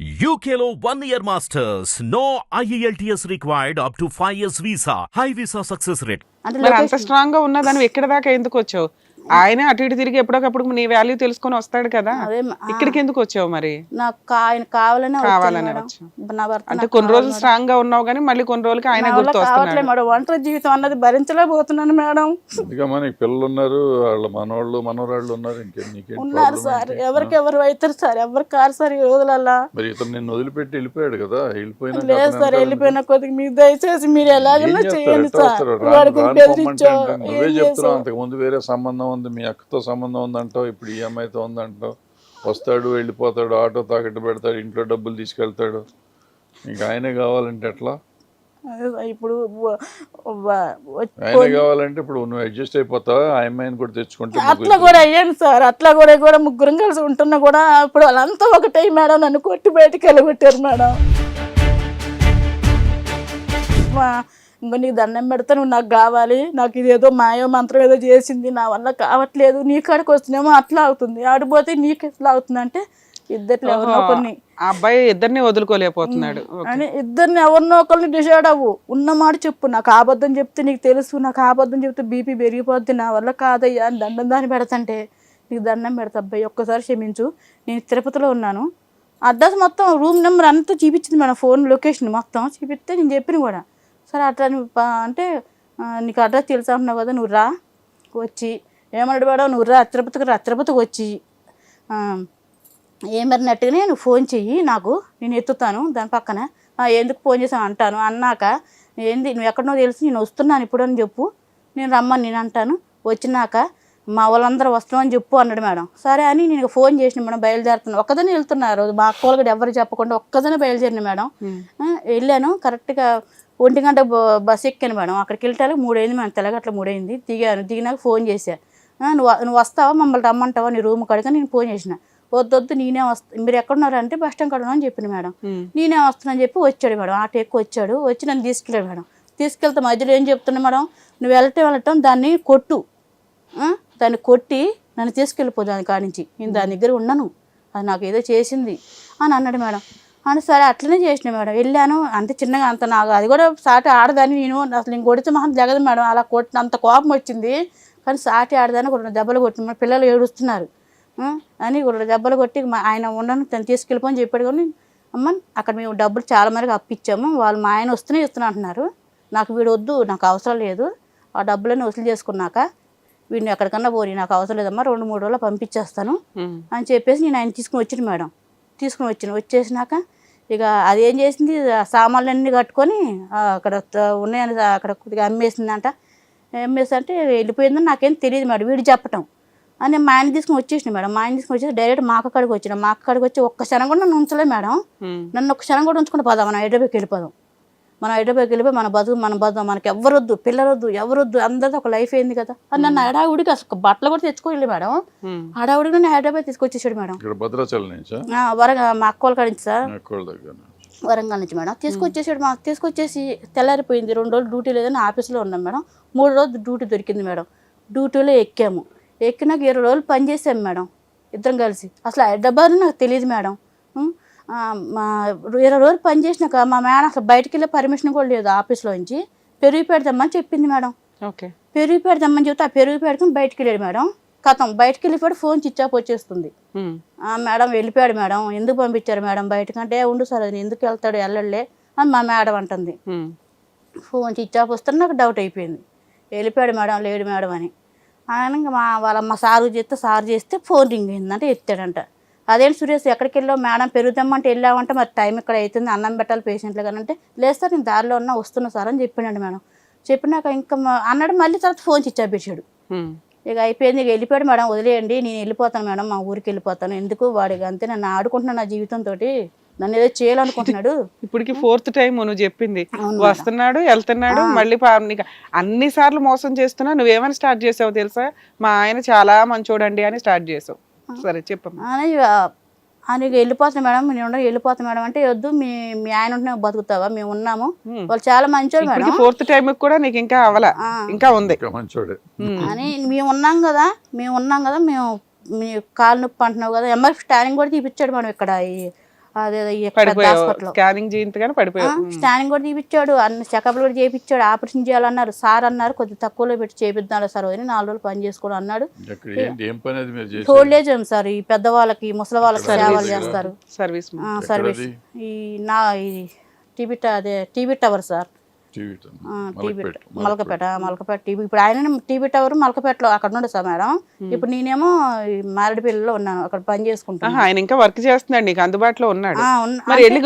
యూకేలో one year masters no IELTS required up to five years visa high visa success rate స్ట్రాంగ్గా ఉన్నా దాని ఎక్కడ దాకా ఎందుకు వచ్చావు? ఆయనే అటు ఇటు తిరిగి ఎప్పటికప్పుడు నీ వాల్యూ తెలుసుకొని వస్తాడు కదా. ఇక్కడికి ఎందుకు వచ్చావు మరి? నాకు ఆయన కావాలనే కావాలనే. వచ్చావు. అంటే కొన్ని రోజులు స్ట్రాంగ్గా ఉన్నావు కానీ మళ్ళీ కొన్ని రోజులకి ఆయన గుర్తు వస్తున్నాడు మేడం. ఒంటరి జీవితం అన్నది భరించలేకపోతున్నాను మేడం. అందుకే మనకి పిల్లలు ఉన్నారు వాళ్ళ మనవాళ్ళు మనవరాళ్ళు ఉన్నారు ఇంకేం ఉన్నారు సార్? ఎవరికి ఎవరు అవుతారు సార్? ఎవరు కారు సార్ ఈ రోజులల్లా? మరి ఇతను నిన్ను వదిలిపెట్టి వెళ్ళిపోయాడు కదా వెళ్ళిపోయినా లేదు సార్ వెళ్ళిపోయిన కొద్దిగా మీరు దయచేసి మీరు ఎలాగైనా చేయండి సార్. వాడికి బెదిరించో? అంతకు ముందు వేరే సంబంధం ఉంది మీ అక్కతో సంబంధం ఉందంటావు ఇప్పుడు ఈ అమ్మాయితో ఉందంటావు. వస్తాడు వెళ్ళిపోతాడు ఆటో తాకట్టు పెడతాడు ఇంట్లో డబ్బులు తీసుకెళ్తాడు. నీకు ఆయనే కావాలంటే ఎట్లా? ఇప్పుడు ఆయనే కావాలంటే ఇప్పుడు నువ్వు అడ్జస్ట్ అయిపోతావా? ఆ అమ్మాయిని కూడా తెచ్చుకుంటే అట్లా కూడా అయ్యాను సార్ అట్లా కూడా కూడా ముగ్గురం కలిసి ఉంటున్నా కూడా ఇప్పుడు వాళ్ళంతా ఒకటే మేడం నన్ను కొట్టి బయటికి వెళ్ళగొట్టారు మేడం. నీకు దండం పెడతా నువ్వు నాకు కావాలి. నాకు ఇది ఏదో మాయో మంత్రం ఏదో చేసింది నా వల్ల కావట్లేదు. నీ కాడికి వస్తున్నామో అట్లా అవుతుంది. ఆడిపోతే నీకు ఎట్లా అవుతుంది అంటే ఇద్దరు ఎవరినో కొన్ని ఆ అబ్బాయి ఇద్దరిని వదులుకోలేకపోతున్నాడు. అని ఇద్దరిని ఎవరినో ఒకరిని డిసైడ్ అవ్వు. ఉన్న మాట చెప్పు. నాకు ఆబద్ధం చెప్తే నీకు తెలుసు. నాకు ఆబద్ధం చెప్తే బీపీ పెరిగిపోద్ది. నా వల్ల కాదయ్యా అని దండం దాన్ని పెడతంటే నీకు దండం పెడతా. అబ్బాయి ఒక్కసారి క్షమించు. నేను తిరుపతిలో ఉన్నాను. అడ్రస్ మొత్తం రూమ్ నెంబర్ అంతా చూపించింది మన ఫోన్ లొకేషన్ మొత్తం చూపిస్తే నేను చెప్పిన కూడా. సరే అట్లా అంటే నీకు అడ్రస్ తెలుసా అంటున్నావు కదా నువ్వు రా వచ్చి. ఏమన్నాడు మేడం నువ్వు రా తిరుపతికి రా తిరుపతికి వచ్చి. ఆ, ఏమరినట్టుగానే నువ్వు ఫోన్ చెయ్యి నాకు నేను ఎత్తుతాను దాని పక్కన. "ఆ, ఎందుకు ఫోన్ చేసావు అంటాను. అన్నాక ఏంది నువ్వు ఎక్కడనో తెలిసి నేను వస్తున్నాను ఇప్పుడు అని చెప్పు. నేను రమ్మని నేను అంటాను. వచ్చినాక మా వాళ్ళందరూ వస్తామని చెప్పు అన్నాడు మేడం. సరే అని నేను ఫోన్ చేసిన మేడం బయలుదేరుతున్నాను ఒక్కదనే వెళ్తున్నారు మా అక్క కూడా ఎవరు చెప్పకుండా ఒక్కదనే బయలుదేరిన మేడం. వెళ్ళాను. కరెక్ట్గా ఒంటి గంట బ- బస్ ఎక్కాను మేడం. అక్కడికి వెళ్ళటానికి మూడైంది మేడం. తెల్లగట్ల మూడైంది. దిగాను. దిగినాక ఫోన్ చేశా. "ఆ, నువ్వు నువ్వు వస్తావా? మమ్మల్ని రమ్మంటావా? నీ రూమ్ కాడికి నేను ఫోన్ చేసిన వద్దొద్దు నేనే వస్తా మీరు ఎక్కడున్నారు అంటే బస్ స్టాండ్ కాడ అని చెప్పిన మేడం. నేనే వస్తున్నాను చెప్పి వచ్చాడు మేడం. ఆటో ఎక్కువ వచ్చాడు. వచ్చి నన్ను తీసుకెళ్ళాడు మేడం. తీసుకెళ్తే మధ్యలో ఏం చెప్తున్నా మేడం? నువ్వు వెళ్ళటం వెళ్ళటం దాన్ని కొట్టు? దాన్ని కొట్టి నన్ను తీసుకెళ్ళిపో దాని కాడి నుంచి. నేను దాని దగ్గర ఉన్నాను. అది నాకు ఏదో చేసింది అని అన్నాడు మేడం. అని సరే అట్లనే చేసిన మేడం. వెళ్ళాను. అంత చిన్నగా అంత నాకు అది కూడా సాటి ఆడదాన్ని నేను. అసలు నేను కొడితే మహం జగదు మేడం. అలా కొట్టిన అంత కోపం వచ్చింది. కానీ సాటి ఆడదాన్ని కొన్ని దెబ్బలు కొట్టిన పిల్లలు ఏడుస్తున్నారు? అని కొన్ని దెబ్బలు కొట్టి మా ఆయన ఉండను తను తీసుకెళ్ళిపోని చెప్పాడు కానీ అమ్మ అక్కడ మేము డబ్బులు చాలా మేరకు అప్పిచ్చాము. వాళ్ళు మా ఆయన వస్తూనే ఇస్తున్నా అంటున్నారు. నాకు వీడు వద్దు నాకు అవసరం లేదు. ఆ డబ్బులన్నీ వసూలు చేసుకున్నాక వీడిని ఎక్కడికన్నా పోని నాకు అవసరం లేదమ్మా రెండు మూడు రోజులు పంపించేస్తాను అని చెప్పేసి నేను ఆయన తీసుకుని వచ్చిన మేడం. తీసుకుని వచ్చిన వచ్చేసినాక ఇక అదేం చేసింది? ఆ సామాన్లన్నీ కట్టుకొని అక్కడ ఉన్నాయని అక్కడ కొద్దిగా అమ్మేసిందంట. అమ్మేసి అంటే వెళ్ళిపోయిందని నాకేం తెలియదు మేడం వీడు చెప్పటం అని మా ఆయన తీసుకుని వచ్చేసిన మేడం. మా ఆయన తీసుకుని వచ్చేసి డైరెక్ట్ మా అక్క కాడికి వచ్చిన మా అక్క కాడికి వచ్చి ఒక్క క్షణం కూడా నన్ను ఉంచలేదు మేడం. నన్ను ఒక్క క్షణం కూడా ఉంచుకుని పోదాం మనం హైదరాబాద్కి వెళ్ళిపోదాం. మనం హైదరాబాద్కి వెళ్ళిపోయి మన బతుకు మన బతుకు మనకి ఎవరొద్దు పిల్లరొద్దు ఎవరొద్దు అందరితో ఒక లైఫ్ అయింది కదా. అని నన్ను హడావుడికి అసలు బట్టలు కూడా తెచ్చుకోలేదు మేడం. హడావుడికి నన్ను హైదరాబాద్ తీసుకొచ్చేసాడు మేడం. ఇక్కడ భద్రాచలం నుంచా ఆ, వరంగల్ మా అక్క వాళ్ళ కాడి నుంచి సార్. వరంగల్ నుంచి మేడం. తీసుకొచ్చేసాడు మా తీసుకొచ్చేసి తెల్లారిపోయింది. రెండు రోజులు డ్యూటీ లేదని ఆఫీస్లో ఉన్నాం మేడం. మూడు రోజులు డ్యూటీ దొరికింది మేడం. డ్యూటీలో ఎక్కాము. ఎక్కినాక ఇరవై రోజులు పని చేసాం మేడం. ఇద్దరం కలిసి. అసలు హైదరాబాద్ నాకు తెలియదు మేడం. ఇరవై రోజులు పని చేసినాక మా మేడం అసలు బయటికి వెళ్ళే పర్మిషన్ కూడా లేదు ఆఫీస్లో నుంచి. పెరిగి పెడతామని చెప్పింది మేడం. ఓకే. పెరుగు పెడదామని చెప్తే ఆ పెరుగు పెట్టుకుని బయటికి వెళ్ళాడు మేడం. కథం బయటికి వెళ్ళిపోయాడు ఫోన్ ఆఫ్ వచ్చేస్తుంది. ఆ, మేడం వెళ్ళిపోయాడు మేడం. ఎందుకు పంపించారు మేడం బయటకంటే ఉండు సార్ అది ఎందుకు వెళ్తాడు? వెళ్ళలే అని మా మేడం అంటుంది. ఫోన్ స్విచ్ ఆఫ్ వస్తే నాకు డౌట్ అయిపోయింది. వెళ్ళిపోయాడు మేడం లేడు మేడం అని. ఇంకా మా వాళ్ళ మా సారు చేస్తే సారు చేస్తే ఫోన్ రింగ్ అయిందంటే ఎత్తాడంట. అదేంటి సురేష్ ఎక్కడికి వెళ్ళావు? మేడం పెరుగుతామంటే వెళ్ళామంటే మరి టైం ఇక్కడ అవుతుంది. అన్నం పెట్టాలి పేషెంట్లు కానీ అంటే లేదు సార్ నేను దారిలో ఉన్నా వస్తున్నా సార్ అని చెప్పినాడు మేడం. చెప్పినాక ఇంకా అన్నాడు మళ్ళీ తర్వాత ఫోన్ పెట్టాడు ఇక అయిపోయింది ఇక వెళ్ళిపోయాడు మేడం వదిలేయండి నేను వెళ్ళిపోతాను మేడం మా ఊరికి వెళ్ళిపోతాను. ఎందుకు? వాడికి అంతే నన్ను ఆడుకుంటున్నాను నా జీవితంతో నన్ను ఏదో చేయాలనుకుంటున్నాడు. ఇప్పటికి ఫోర్త్ టైం నువ్వు చెప్పింది. వస్తున్నాడు వెళ్తున్నాడు మళ్ళీ అన్ని సార్లు మోసం చేస్తున్నా నువ్వేమని స్టార్ట్ చేసావు తెలుసా? మా ఆయన చాలా మంచోడండి అని స్టార్ట్ చేసావు. సరే చెప్పమ్మా. అని అని ఇక వెళ్ళిపోతాను మేడం నేను ఉండగా వెళ్ళిపోతాను మేడం అంటే వద్దు మీ మీ ఆయన ఉంటే బతుకుతావా? మేము ఉన్నాము. వాళ్ళు చాలా మంచోళ్ళు ఇప్పటికి మేడం. ఫోర్త్ టైం కూడా నీకు ఇంకా అవలా. ఇంకా ఉంది. ఇంకా మంచోడే. అని మేము ఉన్నాం కదా మేము ఉన్నాం కదా మేము మీ కాలు నొప్పి అంటున్నావు కదా ఎంఆర్ఎఫ్ స్టానింగ్ కూడా తీపిచ్చాడు మేడం ఇక్కడ స్కానింగ్ స్కానింగ్ కూడా తీపిచ్చాడు అన్ని చెకప్లు కూడా చేయించాడు. ఆపరేషన్ చేయాలన్నారు. సార్ అన్నారు కొద్దిగా తక్కువలో పెట్టి చేపిద్దాం సార్ అని నాలుగు రోజులు పని చేసుకోవడం అన్నాడు. Old age sir. ఈ పెద్దవాళ్ళకి ముసలి వాళ్ళకి సేవలు చేస్తారు. సర్వీస్ ఆ, సర్వీస్ ఈ నా ఈ టీవీ ట- అదే TV tower sir. Malakpet Malakpet TV. ఇప్పుడు ఆయన టీవీ టవర్ మలకపేటలో అక్కడ నుండి సార్ మేడం ఇప్పుడు నేనేమో ఈ మారేడుపల్లిలో ఉన్నాను అక్కడ పని చేసుకుంటాను ఆయన ఇంకా వర్క్ చేస్తున్నాడు నీకు అందుబాటులో ఉన్నాడు. మరి వెళ్ళి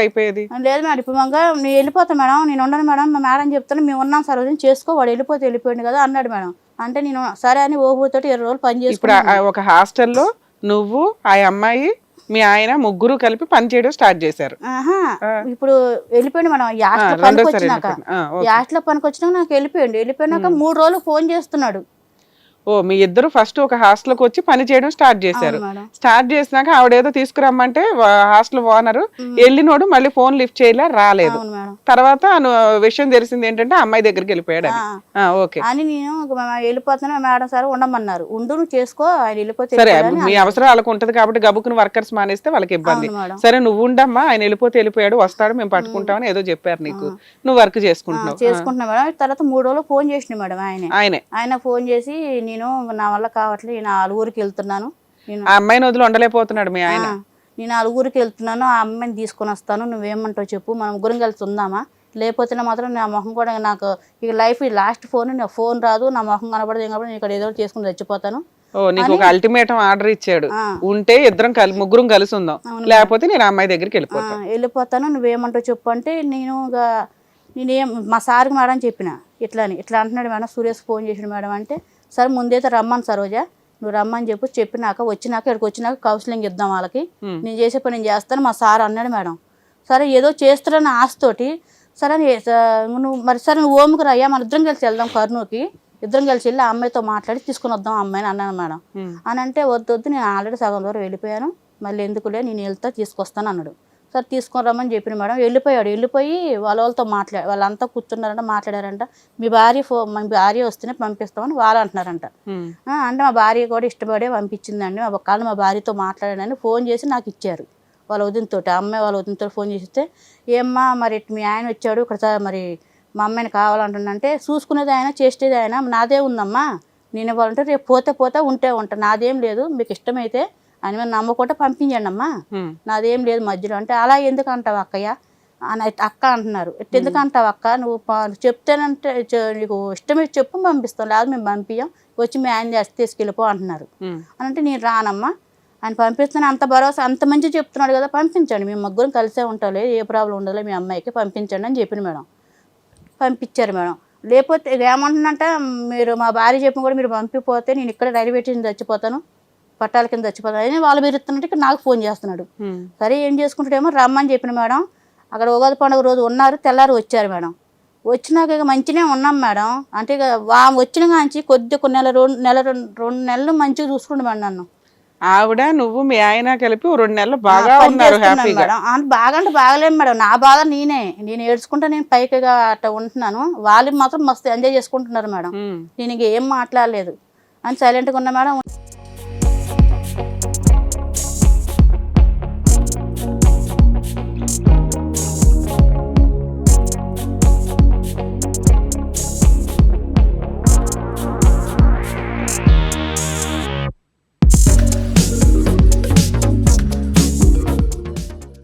అయిపోయేది? లేదు మేడం ఇప్పుడు మంగా నేను వెళ్ళిపోతా మేడం నేను ఉండను మేడం మా మేడం చెప్తాను మేము ఉన్నాం సార్ చేసుకో వాడు వెళ్ళిపోతే వెళ్ళిపోయింది కదా అన్నాడు మేడం. అంటే నేను సరే అని ఓహోతోటి ఇరవై రోజులు పని ఇప్పుడు ఆ- ఒక హాస్టల్లో నువ్వు ఆ అమ్మాయి మీ ఆయన ముగ్గురు కలిపి పని చేయడం స్టార్ట్ చేశారు. ఆహా, ఇప్పుడు వెళ్ళిపోయింది మేడం యాస్ట్లో ఆ, పనికి రెండోసారి వచ్చినాక. ఆ, ఓకే. యాస్ట్లో పనికి వచ్చినాక నాకు వెళ్ళిపోయింది వెళ్ళిపోయినాక మూడు రోజులు ఫోన్ చేస్తున్నాడు. ఓ మీ ఇద్దరు ఫస్ట్ ఒక హాస్టల్కి వచ్చి పని చేయడం స్టార్ట్ చేశారు. స్టార్ట్ చేసినాక ఆవిడ ఏదో తీసుకురమ్మంటే హాస్టల్ ఓనర్ వెళ్ళినోడు మళ్ళీ ఫోన్ లిఫ్ట్ చేయలే రాలేదు. తర్వాత విషయం తెలిసింది ఏంటంటే అమ్మాయి దగ్గరికి వెళ్ళిపోయాడు ఓకే. అని నేను వెళ్ళిపోతున్నా మేడం సార్ ఉండమన్నారు. ఉండు నువ్వు చేసుకో ఆయన వెళ్ళిపోతే సరే మీ అవసరం వాళ్ళకు ఉంటది కాబట్టి గబుకుని వర్కర్స్ మానేస్తే వాళ్ళకి ఇబ్బంది. సరే నువ్వు ఉండమ్మా ఆయన వెళ్ళిపోతే వెళ్ళిపోయాడు వస్తాడు మేము పట్టుకుంటామని ఏదో చెప్పారు నీకు. నువ్వు వర్క్ చేసుకుంటున్నావు. చేసుకుంటున్నా మేడం. తర్వాత మూడు రోజులు ఫోన్ చేసిన మేడం ఆయన. ఆయనే. ఆయన ఫోన్ చేసి నేను నా వల్ల కావట్లేదు. నేను ఆలుగురికి వెళ్తున్నాను. నేను ఆ అమ్మాయిని వదిలి ఉండలేకపోతున్నాడు మీ ఆయన. నేను ఆలుగురికి వెళ్తున్నాను. ఆ అమ్మాయిని తీసుకొని వస్తాను. నువ్వేమంటావు చెప్పు. మనం ముగ్గురం కలిసి ఉందామా? లేకపోతే మాత్రం నా మొహం కూడా నాకు ఇక లైఫ్ లాస్ట్ ఫోన్ నా ఫోన్ రాదు. నా మొహం కనబడదు ఏం కనబడదు. నేను ఇక్కడ ఏదో చేసుకుని చచ్చిపోతాను. ఓ నీకు ఒక అల్టిమేటం ఆర్డర్ ఇచ్చాడు. ఉంటే ఇద్దరం కలి ముగ్గురం కలిసి ఉందాం. లేకపోతే నేను ఆ అమ్మాయి దగ్గరికి వెళ్ళిపోతాను. వెళ్ళిపోతాను. నువ్వేమంటావు చెప్పు అంటే నేను ఇక నేనేం మా సార్కి మేడం చెప్పిన. ఇట్లా అని. ఇట్లా అంటున్నాడు మేడం? సురేష్ ఫోన్ చేసిన మేడం అంటే సరే ముందైతే రమ్మని సరోజా. నువ్వు రమ్మని చెప్పు చెప్పినాక వచ్చినాక ఇక్కడికి వచ్చినాక కౌన్సిలింగ్ ఇద్దాం వాళ్ళకి. నేను చేసే పని నేను చేస్తాను మా సార్ అన్నాడు మేడం. సరే ఏదో చేస్తారని ఆశతోటి సరే నువ్వు మరి సరే నువ్వు ఓముకు రయ్యా మన ఇద్దరం కలిసి వెళ్దాం కర్నూలుకి. ఇద్దరం కలిసి వెళ్ళి ఆ అమ్మాయితో మాట్లాడి తీసుకుని వద్దాం అమ్మాయిని అన్నాను మేడం. అని అంటే వద్దు వద్దు నేను ఆల్రెడీ సగం దూరం వెళ్ళిపోయాను. మళ్ళీ ఎందుకులే నేను వెళ్తా తీసుకొస్తాను అన్నాడు. సరే తీసుకొని రమ్మని చెప్పిన మేడం. వెళ్ళిపోయాడు. వెళ్ళిపోయి వాళ్ళ వాళ్ళతో మాట్లా వాళ్ళంతా కూర్చున్నారంట మాట్లాడారంట. మీ భార్య ఫో మీ భార్య వస్తేనే పంపిస్తామని వాళ్ళు అంటున్నారంట. అంటే మా భార్య కూడా ఇష్టపడే పంపించిందండి. మా ఒక్కళ్ళు మా భార్యతో మాట్లాడానని ఫోన్ చేసి నాకు ఇచ్చారు. వాళ్ళ వదినతో అమ్మాయి వాళ్ళ వదినతో ఫోన్ చేస్తే ఏమ్మా మరి మీ ఆయన వచ్చాడు. ఇక్కడ మరి మా అమ్మాయిని కావాలంటుందంటే చూసుకునేది ఆయన చేసేది ఆయన. నాదే ఉందమ్మా. నేను ఇవ్వాలంటే రేపు పోతే పోతే ఉంటే ఉంటా. నాదేం లేదు. మీకు ఇష్టమైతే ఆయన మీద నమ్మకుంటే పంపించండి అమ్మా. నాదేం లేదు మధ్యలో. అంటే అలా ఎందుకు అంటావు అక్కయ్య? అని అక్క అంటున్నారు. "ఎట్ట ఎందుకు అంటావు అక్క? నువ్వు చెప్తేనంటే నీకు ఇష్టమైతే చెప్పు పంపిస్తాం. లేదు మేము పంపించాం. వచ్చి మీ ఆయన తీసుకెళ్ళిపో అంటున్నారు. అని అంటే నేను రానమ్మా. ఆయన పంపిస్తాను అంత భరోసా అంత మంచి చెప్తున్నాడు కదా పంపించండి. మేము ముగ్గురం కలిసే ఉంటాలే. ఏ ప్రాబ్లం ఉండదులే మీ అమ్మాయికి పంపించండి అని చెప్పిన మేడం. పంపించారు మేడం. లేకపోతే ఏమంటున్నంటే మీరు మా భార్య చెప్పిన కూడా మీరు పంపిపోతే నేను ఇక్కడ రైల్వే స్టేషన్ చచ్చిపోతాను. పట్టాల కింద చచ్చిపోతాను అని వాళ్ళు మీరు ఇస్తున్నట్టు నాకు ఫోన్ చేస్తున్నాడు. సరే ఏం చేసుకుంటాడేమో రమ్మని చెప్పిన మేడం. అక్కడ ఉగాది పండుగ రోజు ఉన్నారు తెల్లారి వచ్చారు మేడం. వచ్చినాక ఇక మంచిగానే ఉన్నాం మేడం. అంటే ఇక వా వచ్చిన కాంచి కొద్ది కొన్ని నెల రెండు నెల రెండు రెండు నెలలు మంచిగా చూసుకుంటు మేడం నన్ను. ఆవిడ నువ్వు మీ ఆయన కలిపి రెండు నెలలు బాగా ఉన్నారు మేడం. అంటే బాగా అంటే బాగలేము మేడం. నా బాధ నేనే. నేను ఏడ్చుకుంటా నేను పైకిగా అట్లా ఉంటున్నాను. వాళ్ళు మాత్రం మస్తు ఎంజాయ్ చేసుకుంటున్నారు మేడం. నేను ఇంక మాట్లాడలేదు. అని సైలెంట్గా ఉన్నా మేడం.